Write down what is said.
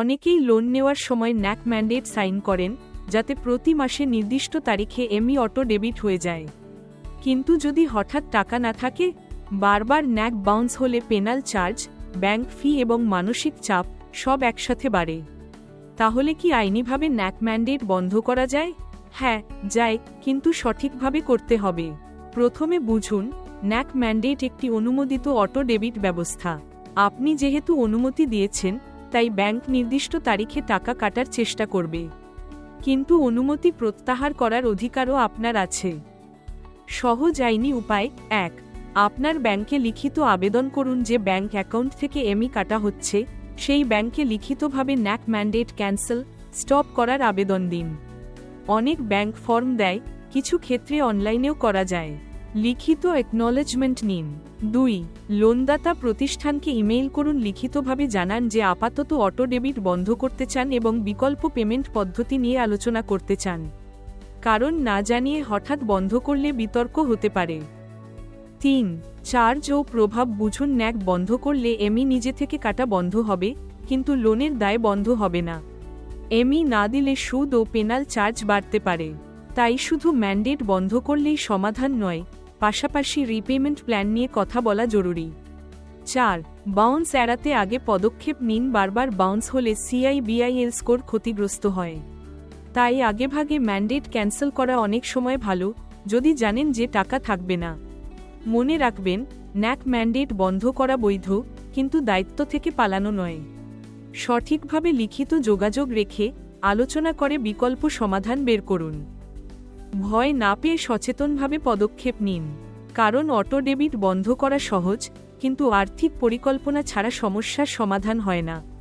অনেকেই লোন নেওয়ার সময় ন্যাক ম্যান্ডেট সাইন করেন, যাতে প্রতি মাসে নির্দিষ্ট তারিখে এমই অটো ডেবিট হয়ে যায়। কিন্তু যদি হঠাৎ টাকা না থাকে, বারবার ন্যাক বাউন্স হলে পেনাল চার্জ, ব্যাংক ফি এবং মানসিক চাপ সব একসাথে বাড়ে। তাহলে কি আইনিভাবে ন্যাক ম্যান্ডেট বন্ধ করা যায়? হ্যাঁ যায়, কিন্তু সঠিকভাবে করতে হবে। প্রথমে বুঝুন, ন্যাক ম্যান্ডেট একটি অনুমোদিত অটো ডেবিট ব্যবস্থা। আপনি যেহেতু অনুমতি দিয়েছেন তাই ব্যাংক নির্দিষ্ট তারিখে টাকা কাটার চেষ্টা করবে। কিন্তু অনুমতি প্রত্যাহার করার অধিকারও আপনার আছে। সহজ আইনি উপায় এক, আপনার ব্যাংকে লিখিত আবেদন করুন যে ব্যাংক অ্যাকাউন্ট থেকে এমি কাটা হচ্ছে, সেই ব্যাংকে লিখিতভাবে ন্যাক ম্যান্ডেট ক্যান্সেল, স্টপ করার আবেদন দিন। অনেক ব্যাংক ফর্ম দেয়, কিছু ক্ষেত্রে অনলাইনেও করা যায়। লিখিত একনলেজমেন্ট নিন। দুই, লোনদাতা প্রতিষ্ঠানকে ইমেইল করুন লিখিতভাবে জানান যে আপাতত অটো ডেবিট বন্ধ করতে চান এবং বিকল্প পেমেন্ট পদ্ধতি নিয়ে আলোচনা করতে চান। কারণ না জানিয়ে হঠাৎ বন্ধ করলে বিতর্ক হতে পারে। তিন, চার্জ ও প্রভাব বুঝুন ন্যাক বন্ধ করলে এমি নিজে থেকে কাটা বন্ধ হবে, কিন্তু লোনের দায় বন্ধ হবে না। এমি না দিলে সুদ ও পেনাল চার্জ বাড়তে পারে। তাই শুধু ম্যান্ডেট বন্ধ করলেই সমাধান নয় পাশাপাশি রিপেমেন্ট প্ল্যান নিয়ে কথা বলা জরুরি। চার বাউন্স এড়াতে আগে পদক্ষেপ নিন, বারবার বাউন্স হলে সিআইবিআইএল স্কোর ক্ষতিগ্রস্ত হয়। তাই আগেভাগে ম্যান্ডেট ক্যান্সেল করা অনেক সময় ভালো, যদি জানেন যে টাকা থাকবে না। মনে রাখবেন ন্যাক ম্যান্ডেট বন্ধ করা বৈধ, কিন্তু দায়িত্ব থেকে পালানো নয়। সঠিকভাবে লিখিত যোগাযোগ রেখে আলোচনা করে বিকল্প সমাধান বের করুন। ভয় না পেয়ে সচেতনভাবে পদক্ষেপ নিন। কারণ অটো ডেবিট বন্ধ করা সহজ, কিন্তু আর্থিক পরিকল্পনা ছাড়া সমস্যার সমাধান হয় না।